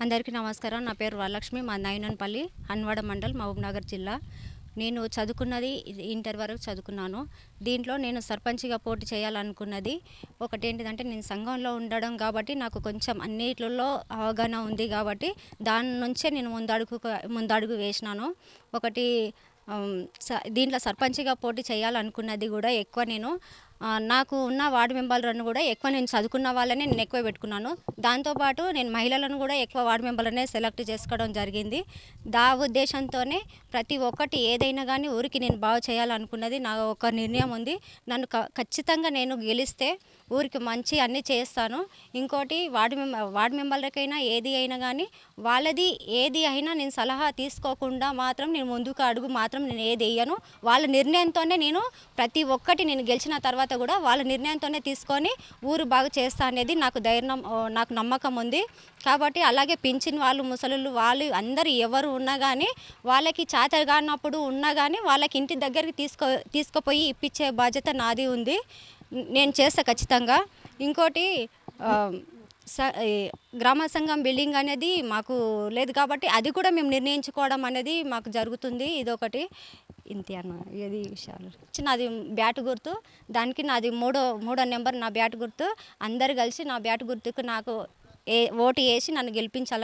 అందరికీ నమస్కారం. నా పేరు వరలక్ష్మి. మా నైనన్పల్లి హన్వాడ మండల్ మహబూబ్నగర్ జిల్లా. నేను చదువుకున్నది ఇంటర్ వరకు చదువుకున్నాను. దీంట్లో నేను సర్పంచ్గా పోటీ చేయాలనుకున్నది ఒకటి ఏంటిదంటే నేను సంఘంలో ఉండడం కాబట్టి నాకు కొంచెం అన్నిట్లలో అవగాహన ఉంది కాబట్టి దాని నుంచే నేను ముందడుగు ముందడుగు వేసినాను. ఒకటి స- దీంట్లో సర్పంచ్గా పోటీ చేయాలనుకున్నది కూడా ఎక్కువ నేను నాకు ఉన్న వార్డు మెంబర్లను కూడా ఎక్కువ నేను చదువుకున్న వాళ్ళనే నేను ఎక్కువ పెట్టుకున్నాను. దాంతోపాటు నేను మహిళలను కూడా ఎక్కువ వార్డు మెంబర్లనే సెలెక్ట్ చేసుకోవడం జరిగింది. దా ఉద్దేశంతోనే ప్రతి ఒక్కటి ఏదైనా కానీ ఊరికి నేను బాగు చేయాలనుకున్నది నా ఒక నిర్ణయం ఉంది. నన్ను క- ఖచ్చితంగా నేను గెలిస్తే ఊరికి మంచి అన్నీ చేస్తాను. ఇంకోటి వార్డు మెంబర్ వార్డు మెంబర్లకైనా ఏది అయినా కానీ వాళ్ళది ఏది అయినా నేను సలహా తీసుకోకుండా మాత్రం నేను ముందుకు అడుగు మాత్రం నేను ఏది వేయను. వాళ్ళ నిర్ణయంతోనే నేను ప్రతి ఒక్కటి నేను గెలిచిన తర్వాత కూడా వాళ్ళ నిర్ణయంతోనే తీసుకొని ఊరు బాగా చేస్తా అనేది నాకు ధైర్యం నాకు నమ్మకం ఉంది. కాబట్టి అలాగే పింఛన్ వాళ్ళు ముసలుళ్ళు వాళ్ళు అందరు ఎవరు ఉన్నా కానీ వాళ్ళకి చేత కానప్పుడు ఉన్నా కానీ వాళ్ళకి ఇంటి దగ్గరికి తీసుకో తీసుకుపోయి ఇప్పించే బాధ్యత నాది ఉంది. నేను చేస్తా ఖచ్చితంగా. ఇంకోటి స గ్రామ సంఘం బిల్డింగ్ అనేది మాకు లేదు కాబట్టి అది కూడా మేము నిర్ణయించుకోవడం అనేది మాకు జరుగుతుంది. ఇదొకటి. ఇంతే అన్న ఇది విషయాలు నాది బ్యాట్ గుర్తు దానికి నాది మూడో మూడో నెంబర్ నా బ్యాట్ గుర్తు అందరు కలిసి నా బ్యాట్ గుర్తుకు నాకు ఏ ఓటు వేసి నన్ను గెలిపించాలని